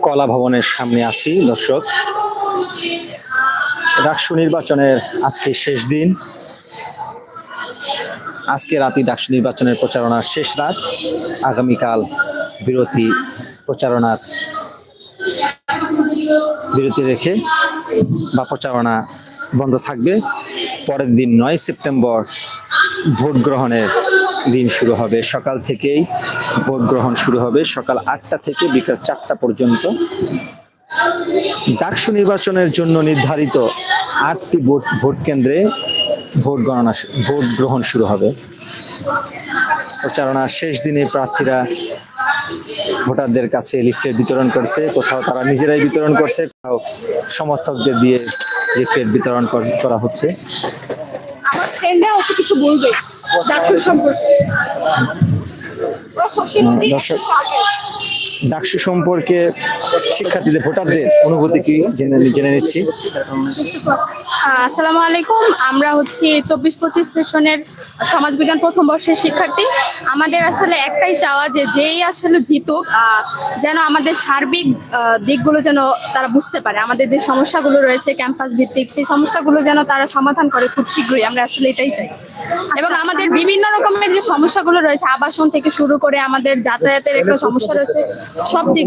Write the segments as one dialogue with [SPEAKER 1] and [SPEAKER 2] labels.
[SPEAKER 1] কলা ভবনের সামনে আছি, দর্শক। ডাকসু নির্বাচনের আজকে শেষ দিন। আজকে রাতে ডাকসু নির্বাচনের প্রচারণার শেষ রাত। আগামীকাল বিরতি প্রচারণার বিরতি রেখে বা প্রচারণা বন্ধ থাকবে। পরের দিন নয় সেপ্টেম্বর ভোট গ্রহণের দিন শুরু হবে। সকাল থেকেই ভোট গ্রহণ শুরু হবে। সকাল আটটা থেকে বিকাল চারটা পর্যন্ত। ডাকসু নির্বাচনের জন্য নির্ধারিত আটটি ভোট ভোট কেন্দ্রে ভোট গণনা ভোট গ্রহণ শুরু হবে। প্রচারণার শেষ দিনে প্রার্থীরা ভোটারদের কাছে লিফলেট বিতরণ করছে। কোথাও তারা নিজেরাই বিতরণ করছে, কোথাও সমর্থকদের দিয়ে লিফলেট বিতরণ কর- হচ্ছে
[SPEAKER 2] কিছু বলবে। ডাকসুর সম্পর্কে
[SPEAKER 1] দর্শক। ডাকসু সম্পর্কে শিক্ষার্থীদের ভোটারদের অনুভূতি কি জেনে জেনে নিচ্ছি।
[SPEAKER 2] আসসালামু আলাইকুম আমরা হচ্ছে চব্বিশ পঁচিশ সেশনের সমাজবিজ্ঞান প্রথম বর্ষের শিক্ষার্থী। আমাদের আসলে একটাই চাওয়া যে যেই আসলে জিতুক আহ, যেন আমাদের সার্বিক আহ, দিকগুলো যেন তারা বুঝতে পারে। আমাদের যে সমস্যাগুলো রয়েছে ক্যাম্পাস ভিত্তিক সেই সমস্যাগুলো যেন তারা সমাধান করে খুব শীঘ্রই। আমরা আসলে এটাই চাই। এবং আমাদের বিভিন্ন রকমের যে সমস্যাগুলো রয়েছে আবাসন থেকে শুরু করে আমাদের যাতায়াতের একটা সমস্যা রয়েছে, সব দিক।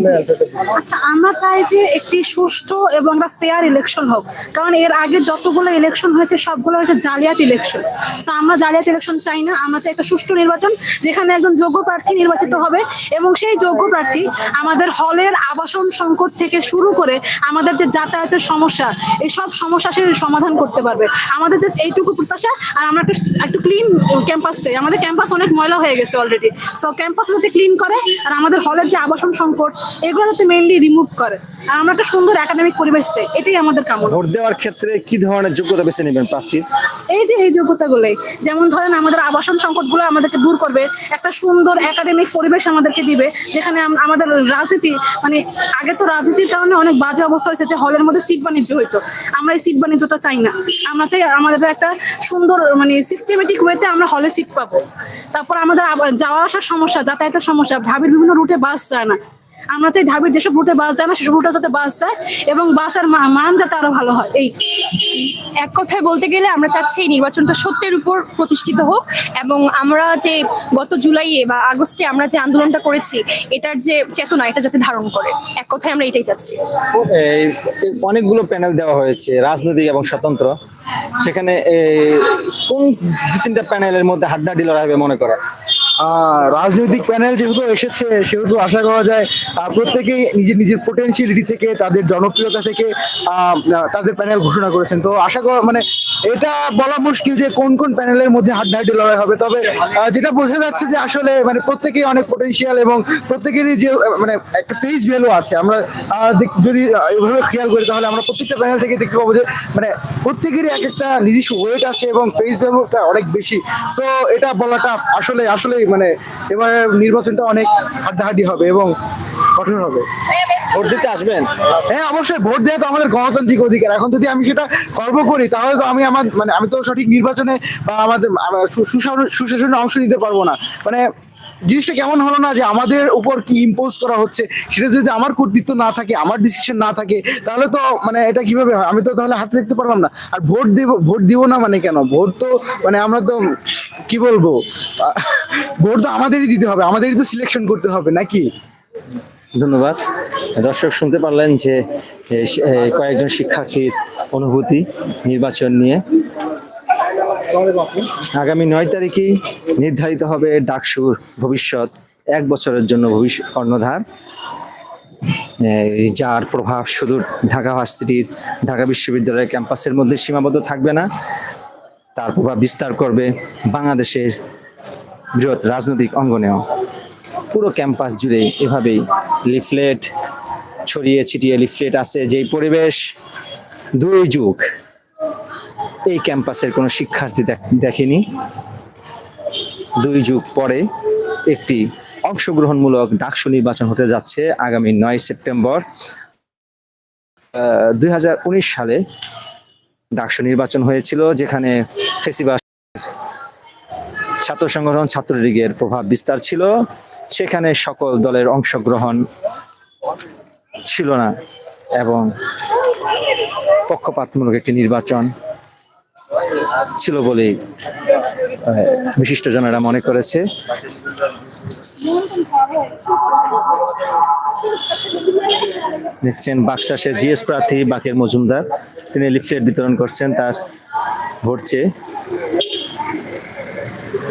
[SPEAKER 3] আচ্ছা আমরা চাই যে একটি সুষ্ঠু এবং একটা ফেয়ার ইলেকশন হোক, কারণ এর আগে যতগুলো ইলেকশন হয়েছে, সবগুলো হয়েছে জালিয়াত ইলেকশন তো আমরা জালিয়াত ইলেকশন চাই না, আমরা চাই একটা সুষ্ঠু নির্বাচন, যেখানে একজন যোগ্য প্রার্থী নির্বাচিত হবে এবং সেই যোগ্য প্রার্থী আমাদের হলের আবাসন সংকট থেকে শুরু করে আমাদের যে যাতায়াতের সমস্যা এই সব সমস্যা সে সমাধান করতে পারবে। আমাদের জাস্ট এইটুকু প্রত্যাশা, আর আমরা একটু একটু ক্লিন ক্যাম্পাস চাই। আমাদের ক্যাম্পাস অনেক ময়লা হয়ে গেছে অলরেডি সো ক্যাম্পাস যাতে ক্লিন করে আর আমাদের হলের যে আবাসন সংকট এগুলো যাতে মেইনলি রিমুভ করে। আর আমরা একটা সুন্দর একাডেমিক পরিবেশ চাই এটাই আমাদের কামনা।
[SPEAKER 1] ভোট দেওয়ার ক্ষেত্রে কি ধরনের যোগ্যতা বেছে নেবেন প্রার্থীর?
[SPEAKER 3] এই যে এই যোগ্যতাগুলোই যেমন ধরেন আমাদের আবাসন সংকটগুলো আমাদেরকে দূর করবে একটা সুন্দর একাডেমিক পরিবেশ আমাদেরকে দিবে যেখানে আম- আমাদের রাজনীতি মানে আগে তো রাজনীতির কারণে অনেক বাজে অবস্থা হয়েছে যে হলের মধ্যে সিট বাণিজ্য হইতো। আমরা এই সিট বাণিজ্যটা চাই না। আমরা চাই আমাদের একটা সুন্দর মানে সিস্টেমেটিক ওয়েতে আমরা হলে সিট পাবো। তারপর আমাদের আবার যাওয়া আসার সমস্যা যাতায়াতের সমস্যা ঢাবির বিভিন্ন রুটে বাস যায় না। আমরা চাই ঢাবির যেসব রুটে বাস যায় না সেসব রুটে যাতে বাস যায় এবং বাসের মান যাতে আরও ভালো হয়। এই
[SPEAKER 4] এক কথায় বলতে গেলে আমরা চাচ্ছি এই নির্বাচনটা সত্যের উপর প্রতিষ্ঠিত হোক এবং আমরা যে গত জুলাইয়ে বা আগস্টে আমরা যে আন্দোলনটা করেছি এটার যে চেতনা এটা যাতে ধারণ করে। এক কথায় আমরা এটাই চাচ্ছি।
[SPEAKER 1] অনেকগুলো প্যানেল দেওয়া হয়েছে রাজনৈতিক এবং স্বতন্ত্র। সেখানে কোন দু তিনটা প্যানেলের মধ্যে হাড্ডাহাড্ডি লড়াই হবে মনে
[SPEAKER 5] আহ, রাজনৈতিক প্যানেল যেহেতু এসেছে, সেহেতু আশা করা যায় প্রত্যেকেই নিজের নিজের পোটেনশিয়ালিটি থেকে, তাদের জনপ্রিয়তা থেকে তাদের প্যানেল ঘোষণা করেছেন। তো আশা করা মানে এটা বলা মুশকিল যে কোন কোন প্যানেলের মধ্যে হাড্ডাহাড্ডি লড়াই হবে। তবে যেটা বোঝা যাচ্ছে যে আসলে মানে প্রত্যেকেই অনেক পোটেনশিয়াল এবং প্রত্যেকেরই যে মানে একটা ফেস ভ্যালু আছে। আমরা যদি এভাবে খেয়াল করি, তাহলে আমরা প্রত্যেকটা প্যানেল থেকে দেখতে পাবো যে মানে প্রত্যেকেরই এক একটা নিজস্ব ওয়েট আছে এবং ফেস ভ্যালুটা অনেক বেশি। সো এটা বলাটা আসলে আসলে মানে এবার নির্বাচনটা অনেক হাড্ডাহাড্ডি হবে এবং কঠোর হবে।
[SPEAKER 1] ভোট দিতে আসবেন?
[SPEAKER 5] হ্যাঁ অবশ্যই ভোট দেওয়া তো আমাদের গণতান্ত্রিক অধিকার। এখন যদি আমি সেটা গর্ব করি, তাহলে তো আমি আমার মানে আমি তো সঠিক নির্বাচনে বা আমাদের সুশাসন- অংশ নিতে পারব না। মানে জিনিসটা কেমন হলো না যে আমাদের উপর কি ইম্পোজ করা হচ্ছে, সেটা যদি আমার কর্তৃত্ব না থাকে, আমার ডিসিশন না থাকে, তাহলে তো মানে এটা কীভাবে হয়? আমি তো তাহলে হাত রাখতে পারলাম না। আর ভোট দেব ভোট দিব না মানে কেন? ভোট তো মানে আমরা তো কি বলব? ভোট তো আমাদেরই দিতে হবে, আমাদেরই তো সিলেকশন করতে হবে, নাকি?
[SPEAKER 1] ধন্যবাদ। দর্শক শুনতে পারলেন যে কয়েকজন শিক্ষার্থীর অনুভূতি নির্বাচন নিয়ে। আগামী নয় তারিখেই নির্ধারিত হবে ডাকসুর ভবিষ্যৎ, এক বছরের জন্য ভবিষ্যৎ কর্ণধার। যার প্রভাব শুধু ঢাকা ভার্সিটির, ঢাকা বিশ্ববিদ্যালয়ের ক্যাম্পাসের মধ্যে সীমাবদ্ধ থাকবে না, তার প্রভাব বিস্তার করবে বাংলাদেশের বৃহৎ রাজনৈতিক অঙ্গনেও পুরো ক্যাম্পাস জুড়ে এভাবেই লিফলেট ছড়িয়ে ছিটিয়ে লিফলেট আছে, যেই পরিবেশ দুই যুগ এই ক্যাম্পাসের কোনো শিক্ষার্থী দেখ- দেখেনি। দুই যুগ পরে একটি অংশগ্রহণমূলক ডাকসু নির্বাচন হতে যাচ্ছে আগামী নয় সেপ্টেম্বর। দুই হাজার উনিশ সালে ডাকসু নির্বাচন হয়েছিল, যেখানে ফেসিবাস ছাত্র সংগঠন ছাত্রলীগের প্রভাব বিস্তার ছিল। সেখানে সকল দলের অংশগ্রহণ ছিল না এবং পক্ষপাতমূলক একটি নির্বাচন ছিল বলেই বিশিষ্টজনেরা মনে করেছে। দেখছেন বাক্সাসের জিএস প্রার্থী বাকের মজুমদার। তিনি লিফলেট বিতরণ করছেন, তার ভোট চেয়ে।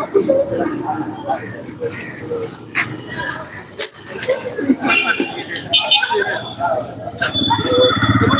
[SPEAKER 1] Thank you.